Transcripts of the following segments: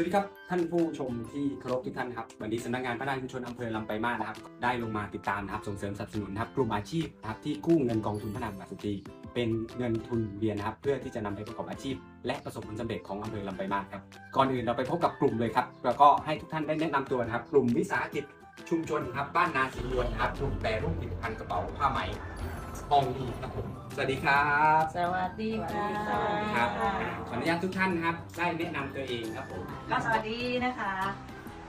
วัสดีครับ ท่านผู้ชมที่เคารพทุกท่านครับวันนี้สำนักงานพัฒนาชุมชนอำเภอลำไปลายมาศนะครับ ได้ลงมาติดตามนะครับส่งเสริมสนับสนุนนะครับกลุ่มอาชีพนะครับที่กู้เงินกองทุนพัฒนาบาสตรีเป็นเงินทุนเรียนนะครับ เพื่อที่จะนำไปประกอบอาชีพ และประสบผลสำเร็จของอำเภอลำไปลายมาศครับก่อนอื่นเราไปพบกับกลุ่มเลยครับแล้วก็ให้ทุกท่านได้แนะนำตัวนะครับ กลุ่มวิสาหกิจชุมชนครับบ้านนาสีนวลนะครับกลุ่มแปรรูปผลิตภัณฑ์กระเป๋าผ้าไหม ทองดีครับผมสวัสดีครับสวัสดีค่ะครับขออนุญาตทุกท่านนะครับได้แนะนำตัวเองครับผมก็สวัสดีนะคะ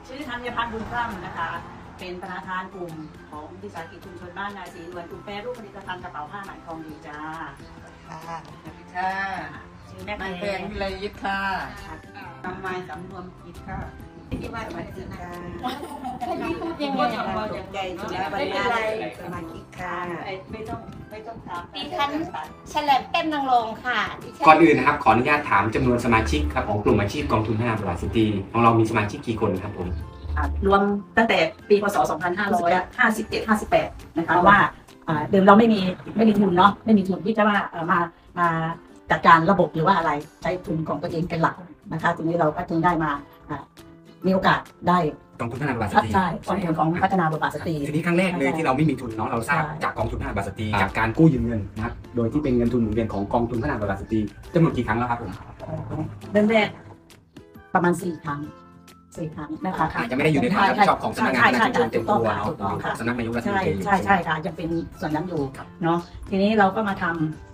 ชื่อธัญพัฒน์บุญคร่ำนะคะ เป็นประธานกลุ่มของวิสาหกิจชุมชนบ้านนาสีนวลกลุ่มแปรรูปผลิตภัณฑ์กระเป๋าผ้าไหมทองดีจ้าค่ะสวัสดีค่ะชื่อแม่นายเพแปลงวิไลยิตค่ะทำไมสำรวมกิจค่ะ ที่ว่าสวัสดีค่ะยังไงของเราจะใจสุดแล้วไม่เป็นไรสมาชิกค่ะไม่ต้องไม่ต้องถามดิฉันฉลบเต้นนางลงค่ะดิฉัก่อนอื่นนะครับขออนุญาตถามจำนวนสมาชิกครับของกลุ่มอาชีพกองทุนพัฒนาบริษัทสตรีของเรามีสมาชิกกี่คนครับผมอ่ารวมตั้งแต่ปีพศ 2557 58 นะคะว่าอ่าเดิมเราไม่มีไม่มีทุนเนาะไม่มีทุนที่จะว่าเอ่อมามาจัดการระบบหรือว่าอะไรใช้ทุนของตัวเองเป็นหลักนะคะทีนี้เราก็จึงได้มาอ่า มีโอกาสได้กองทุนพัฒนาบริษัทสตรีใช่กองทุนของพัฒนาบทบาทสตรีทีนี้ครั้งแรกเลยที่เราไม่มีทุนเนาะเราสร้างใช่จากกองทุนพัฒนาบริษัทสตรีจากการกู้ยืมเงินนะครับโดยที่เป็นเงินทุนหมุนเวียนของกองทุนพัฒนาบริษัทสตรีจำนวนกี่ครั้งแล้วครับผมเริ่มแรกประมาณสี่ครั้งสี่ครั้งนะคะอาจจะไม่ได้อยู่ในความรับผิดชอบของสำนักงานพัฒนาชุมชนเต็มตัวเนาะถูกต้องค่ะสำนักนายกรัฐมนใช่ตรีใช่ใช่ค่ะยังเป็นส่วนนั้นอยู่ครับเนาะทีนี้เราก็มาท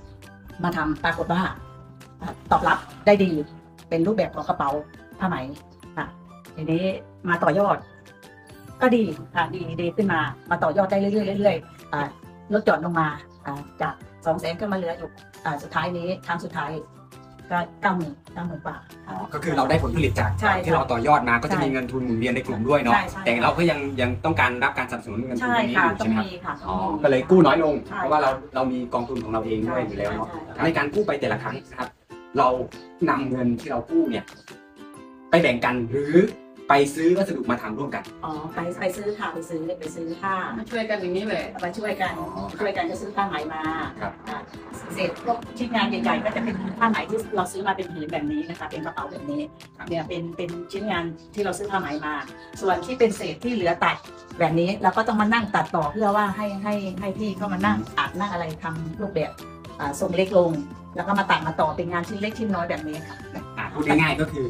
ำมาทำปรากฏว่าอะตอบรับได้ดีเป็นรูปแบบของกระเป๋าผ้าไหมค่ะ ทีนี้มาต่อยอด ก็ดีค่ะดีดีขึ้นมา มาต่อยอดได้เรื่อยๆเรื่อยๆอ่าลดหย่อนลงมาอ่าจากสองแสนก็มาเหลืออยู่อ่าสุดท้ายนี้ครั้งสุดท้ายก็เก้าหมื่นเก้าหมื่นบาท อ๋อก็คือเราได้ผลผลิตจากใช่ที่เราต่อยอดมาก็จะมีเงินทุนหมุนเวียนในกลุ่มด้วยเนาะใช่ใช่ แต่เราก็ยังยังต้องการรับการสนับสนุนเงินทุนใช่ตรงนี้อค่ะ ยู่ต้อใช่งไหมครับมีค่ะอ๋อต้องมี ก็เลยกู้น้อยลง ใช่เพราะว่าเราเรามีกองทุนของเราเองด้วยอยู่แล้วเนาะใช่ใช่ ในการกู้ไปแต่ละครั้งนะครับ เรานำเงินที่เรากู้เนี่ย ไปแบ่งกันหรือ ไปซื้อวัสดุมาทำร่วมกัน อ๋อไปไปซื้อค่ะไปซื้อไปซื้อผ้ามาช่วยกันอย่างนี้เลยมาช่วยกันอ๋อช่วยกันก็ซื้อผ้าไหมมาครับ อ่าเสร็จพวกชิ้นงานใหญ่ๆก็จะเป็นผ้าไหมที่เราซื้อมาเป็นผืนแบบนี้นะคะเป็นกระเป๋าแบบนี้ครับเนี่ยเป็นเป็นชิ้นงานที่เราซื้อผ้าไหมมา ส่วนที่เป็นเศษที่เหลือตัดแบบนี้เราก็ต้องมานั่งตัดต่อเพื่อว่าให้ให้ให้พี่เขามานั่งอัดนั่งอะไรทำรูปแบบอ่าทรงเล็กลง แล้วก็มาตัดมาต่อเป็นงานชิ้นเล็กชิ้นน้อยแบบนี้ค่ะ อะพูดง่ายๆก็คือ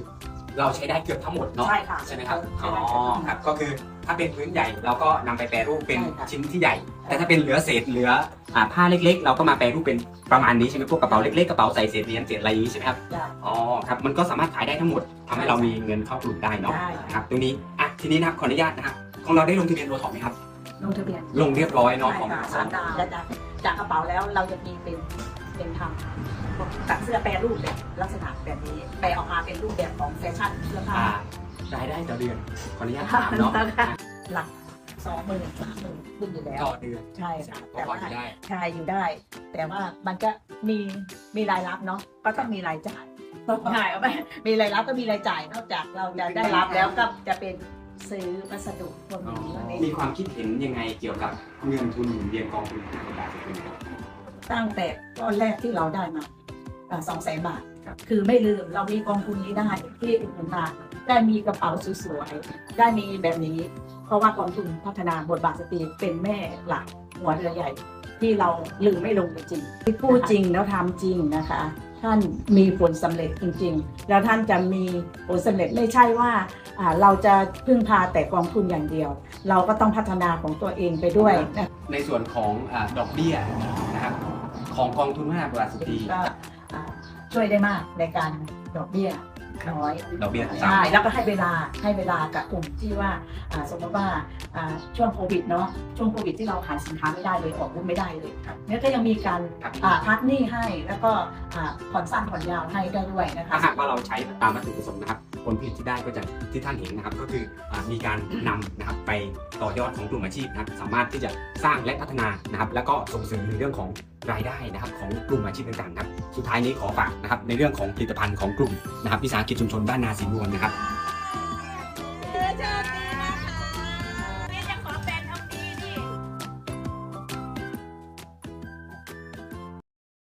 เราใช้ได้เกือบทั้งหมดเนาะใช่ค่ะใช่ไหมครับใช่อ๋อค่ะครับก็คือถ้าเป็นพื้นใหญ่เราก็นำไปแปรรูปเป็นใช่ค่ะชิ้นที่ใหญ่ แต่ถ้าเป็นเหลือเศษเหลืออ่าผ้าเล็ก ๆ เราก็มาแปรรูปเป็นประมาณนี้ใช่ไหมพวกกระเป๋าเล็กๆกระเป๋าใส่เศษเหรียญเศษอะไรอย่างนี้ใช่ไหมครับได้อ๋อครับมันก็สามารถขายได้ทั้งหมดทำให้เรามีเงินเข้ากลุ่มได้เนาะได้นะครับตรงนี้อะทีนี้นะครับขออนุญาตนะครับของเราได้ลงทะเบียนโอท็อปไหมครับลงทะเบียนลงเรียบร้อยเนาะใช่ของค่ะสามดาวและจากจากกระเป๋าแล้วเราจะมีเป็น เป็นทำตัดเสื้อแปรรูปแบบลักษณะแบบนี้แปลออกมาเป็นรูปแบบของแฟชั่นเสื้อผ้าอ่ารายได้ต่อเดือนขออนุญาตถามเนาะหลักสองหมื่นสามหมื่นขึ้นอยู่แล้วต่อเดือนใช่ค่ะพอแต่พอว่าอยู่ได้ใช่อยู่ได้ แต่ว่ามันก็มีมีรายรับเนาะก็ต้องมีรายจ่ายใช่เอาไหมมีรายรับก็มีรายจ่ายนอกจากเราจะได้รับแล้วก็จะเป็นซื้อวัสดุพวกอ๋อนี้พวกนี้มีความคิดเห็นยังไงเกี่ยวกับเงินทุนหมุนเวียนกองทุนพัฒนาบาทเป็นครับ ตั้งแต่ก้อนแรกที่เราได้มาสองแสนบาทครับคือไม่ลืมเรามีกองทุนนี้ได้ที่อุดหนุนมาได้มีกระเป๋าสวยๆ ได้มีแบบนี้ เพราะว่ากองทุนพัฒนาบทบาทสตรีเป็นแม่หลักหัวเรือใหญ่ ที่เราลืมไม่ลงจริงๆที่พูดจริงแล้วทำจริงนะคะ ท่านมีผลสำเร็จจริง ๆ แล้วท่านจะมีผลสำเร็จไม่ใช่ว่าอ่าเราจะพึ่งพาแต่กองทุนอย่างเดียว เราก็ต้องพัฒนาของตัวเองไปด้วยนะในส่วนของอ่าดอกเบี้ยนะครับ ของกองทุนพัฒนาบริษัทสตรีก็อ่าช่วยได้มากในการดอกเบี้ยน้อยดอกเบี้ยต่ำใช่แล้วก็ให้เวลาให้เวลากับกลุ่มที่ว่าอ่าสมมติว่าอ่าช่วงโควิดเนาะช่วงโควิดที่เราขายสินค้าไม่ได้เลยออกรุ่นไม่ได้เลยครับเนี่ยก็ยังมีการครับอ่าพักหนี้ให้แล้วก็อ่าผ่อนสั้นผ่อนยาวให้ได้ด้วยนะคะถ้าหากว่าเราใช้ตามวัตถุประสงค์นะครับผลผลิตที่ได้ก็จะที่ท่านเห็นนะครับก็คืออามีการนำนะครับไปต่อยอดของกลุ่มอาชีพนะครับสามารถที่จะสร้างและพัฒนานะครับแล้วก็ส่งเสริมในเรื่องของ รายได้นะครับของกลุ่มอาชีพต่างๆครับ สุดท้ายนี้ขอฝากนะครับในเรื่องของผลิตภัณฑ์ของกลุ่มนะครับวิสาหกิจชุมชนบ้านนาสีนวลนะครับ